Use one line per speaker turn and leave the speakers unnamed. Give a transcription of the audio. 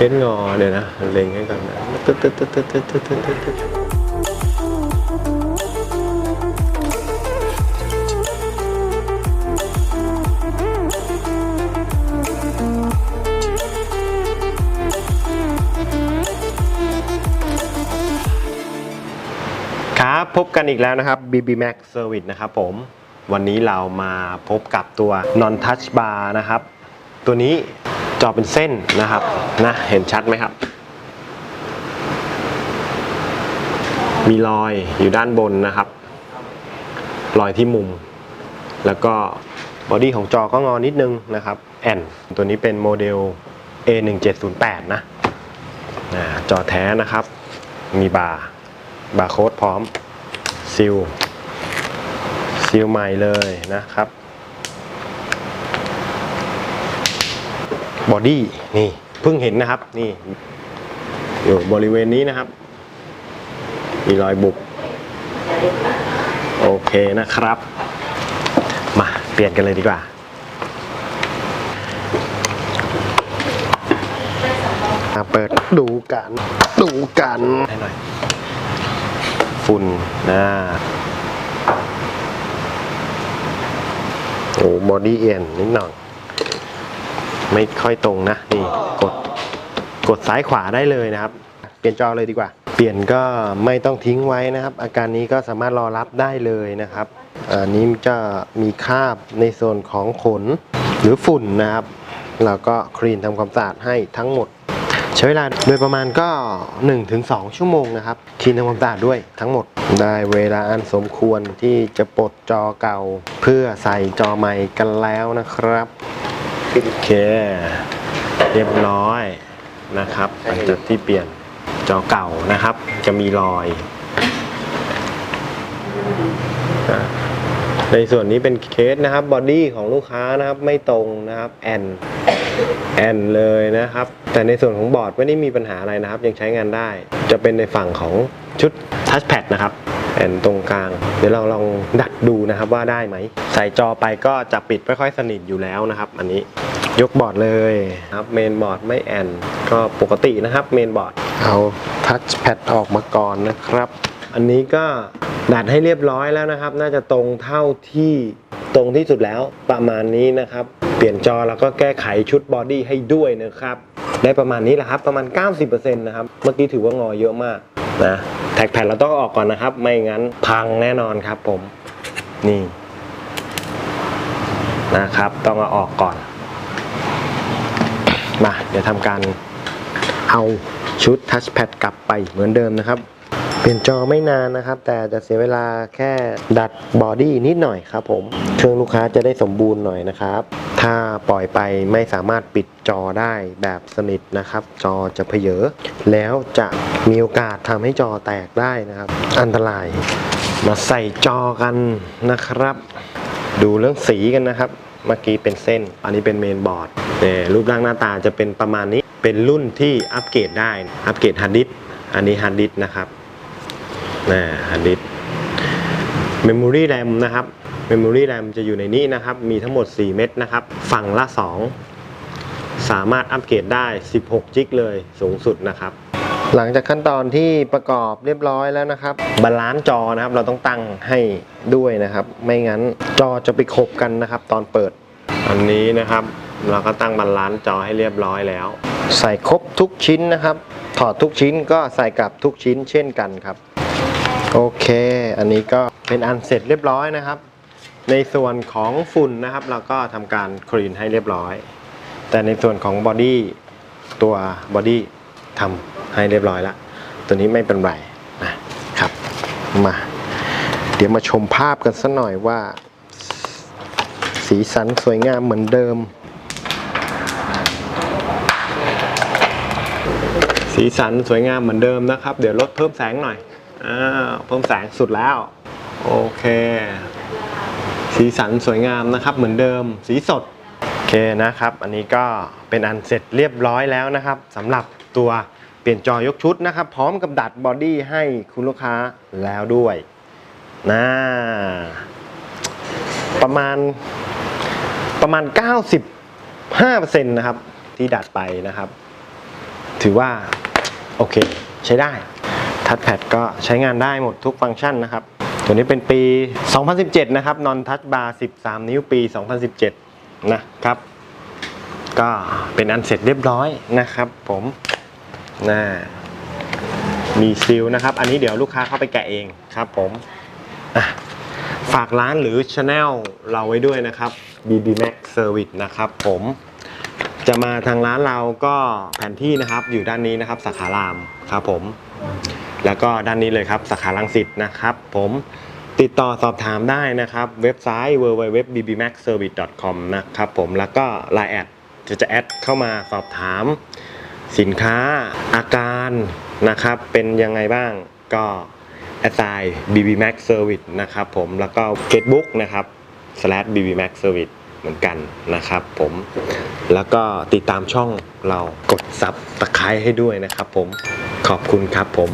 เคสงอเดี๋ยนะเล็งให้ก่อนนะตึ๊ดตึ๊ดตึ๊ดตึ๊ดตึ๊ดตึ๊ดตึ๊ดตึ๊ดตึ๊ดครับพบกันอีกแล้วนะครับ BB Max Service นะครับผมวันนี้เรามาพบกับตัว Non Touch Bar นะครับ ตัวนี้ จอเป็นเส้นนะครับนะเห็นชัดไหมครับ มีรอยอยู่ด้านบนนะครับ รอยที่มุม แล้วก็บอดี้ของจอก็งอนิดนึงนะครับแอนตัวนี้เป็นโมเดล A1708 นะอ่าจอแท้นะครับ มีบาร์บาร์โค้ดพร้อมซิลซิลใหม่เลยนะครับ บอดี้นี่เพิ่งเห็นนะครับ นี่อยู่บริเวณนี้นะครับ มีรอยบุบโอเคนะครับ มาเปลี่ยนกันเลยดีกว่ามาเปิดดูกันดูกันให้หน่อยฝุ่นนะโอ้บอดี้เอ็นนิดหน่อย ไม่ค่อยตรงนะนี่กดกดซ้ายขวาได้เลยนะครับ เปลี่ยนจอเลยดีกว่า เปลี่ยนก็ไม่ต้องทิ้งไว้นะครับ อาการนี้ก็สามารถรอรับได้เลยนะครับอันนี้จะมีคราบในส่วนของขนหรือฝุ่นนะครับเราก็คลีนทำความสะอาดให้ทั้งหมด ใช้เวลาโดยประมาณก็ 1-2 ชั่วโมงนะครับคลีนทำความสะอาดด้วยทั้งหมด ได้เวลาอันสมควรที่จะปลดจอเก่า เพื่อใส่จอใหม่กันแล้วนะครับ โอเค เรียบร้อยนะครับหลังจากที่เปลี่ยนจอเก่านะครับ จะมีรอย ในส่วนนี้เป็นเคสนะครับบอดี้ของลูกค้านะครับไม่ตรงนะครับแอนแอนเลยนะครับ แต่ในส่วนของบอร์ดไม่ได้มีปัญหาอะไรนะครับ ยังใช้งานได้ จะเป็นในฝั่งของชุดทัชแพดนะครับ แอนตรงกลาง เดี๋ยวเราลองดัดดูนะครับว่าได้ไหม ใส่จอไปก็จะปิดไม่ค่อยสนิทอยู่แล้วนะครับ อันนี้ยกบอร์ดเลยครับเมนบอร์ดไม่แอน ก็ปกตินะครับเมนบอร์ดเอาทัชแพดออกมาก่อนนะครับ อันนี้ก็ดัดให้เรียบร้อยแล้วนะครับ น่าจะตรงเท่าที่ตรงที่สุดแล้วประมาณนี้นะครับ เปลี่ยนจอแล้วก็แก้ไขชุดบอดี้ให้ด้วยนะครับ ได้ประมาณนี้แหละครับ ประมาณ 90%นะครับ เมื่อกี้ถือว่างอเยอะมากนะ แท็กแผ่นเราต้องออกก่อนนะครับ ไม่งั้นพังแน่นอนครับผม นี่ นะครับ ต้องเอาออกก่อน มา เดี๋ยวทำการเอาชุดทัชแพดกลับไปเหมือนเดิมนะครับ ลี่ยนจอไม่นานนะครับ แต่จะเสียเวลาแค่ดัดบอดี้นิดหน่อยครับผมเครื่องลูกค้าจะได้สมบูรณ์หน่อยนะครับ ถ้าปล่อยไปไม่สามารถปิดจอได้แบบสนิทนะครับ จอจะเพเยอแล้วจะมีโอกาสทำให้จอแตกได้นะครับ อันตรายมาใส่จอกันนะครับ ดูเรื่องสีกันนะครับ เมื่อกี้เป็นเส้น อันนี้เป็นเมนบอร์ดเนี่ยรูปร่างหน้าตาจะเป็นประมาณนี้เป็นรุ่นที่อัปเกรดได้อัปเกรดฮาร์ดดิสก์อันนี้ฮาร์ดดิสก์นะครับ นะฮาร์ดดิสก์เมมโมรี่แรมนะครับเมมโมรี่แรมจะอยู่ในนี้นะครับ มีทั้งหมด 4 เม็ดนะครับ ฝั่งละ 2 สามารถอัปเกรดได้ 16 จิกเลยสูงสุดนะครับ หลังจากขั้นตอนที่ประกอบเรียบร้อยแล้วนะครับ บาลานซ์จอนะครับ เราต้องตั้งให้ด้วยนะครับ ไม่งั้นจอจะไปขบกันนะครับ ตอนเปิด อันนี้นะครับ เราก็ตั้งบาลานซ์จอให้เรียบร้อยแล้ว ใส่ครบทุกชิ้นนะครับ ถอดทุกชิ้นก็ใส่กลับทุกชิ้นเช่นกันครับ โอเค อันนี้ก็เป็นอันเสร็จเรียบร้อยนะครับ ในส่วนของฝุ่นนะครับ เราก็ทำการคลีนให้เรียบร้อย แต่ในส่วนของบอดี้ตัวบอดี้ทำให้เรียบร้อยแล้ว ตัวนี้ไม่เป็นไรนะครับ มา เดี๋ยวมาชมภาพกันสักหน่อยว่า สีสันสวยงามเหมือนเดิม สีสันสวยงามเหมือนเดิมนะครับ เดี๋ยวลดเพิ่มแสงหน่อย อ่าเพิ่มแสงสุดแล้ว โอเค สีสันสวยงามนะครับ เหมือนเดิมสีสด โอเคนะครับ อันนี้ก็เป็นอันเสร็จเรียบร้อยแล้วนะครับสำหรับตัวเปลี่ยนจอยกชุดนะครับ พร้อมกับดัดบอดี้ให้คุณลูกค้าแล้วด้วยนะประมาณประมาณ 95%นะครับ ที่ดัดไปนะครับ ถือว่า โอเค ใช้ได้ ทัชแพดก็ใช้งานได้หมดทุกฟังก์ชันนะครับ ตัวนี้เป็นปี 2017 นะครับนอนทัชบาร์ 13 นิ้วปี 2017 นะครับ ก็เป็นอันเสร็จเรียบร้อยนะครับผมน่ามีซิลนะครับ อันนี้เดี๋ยวลูกค้าเข้าไปแกะเองครับผมฝากร้านหรือช anel เราไว้ด้วยนะครับ BB Max Service นะครับผมจะมาทางร้านเราก็แผนที่นะครับอยู่ด้านนี้นะครับสาขารามครับผม แล้วก็ด้านนี้เลยครับสาขาลังสิตนะครับ ผมติดต่อสอบถามได้นะครับ เว็บไซต์ www.bbmaxservice.com นะครับผมแล้วก็ Line แอดจะจะแอดเข้ามาสอบถาม สินค้าอาการนะครับ เป็นยังไงบ้างก็แอดไซน์ bbmax service นะครับผมแล้วก็ Facebook นะครับ slash bbmax service เหมือนกันนะครับผมแล้วก็ติดตามช่องเรากดซับตะไคร้ให้ด้วยนะครับผมขอบคุณครับผม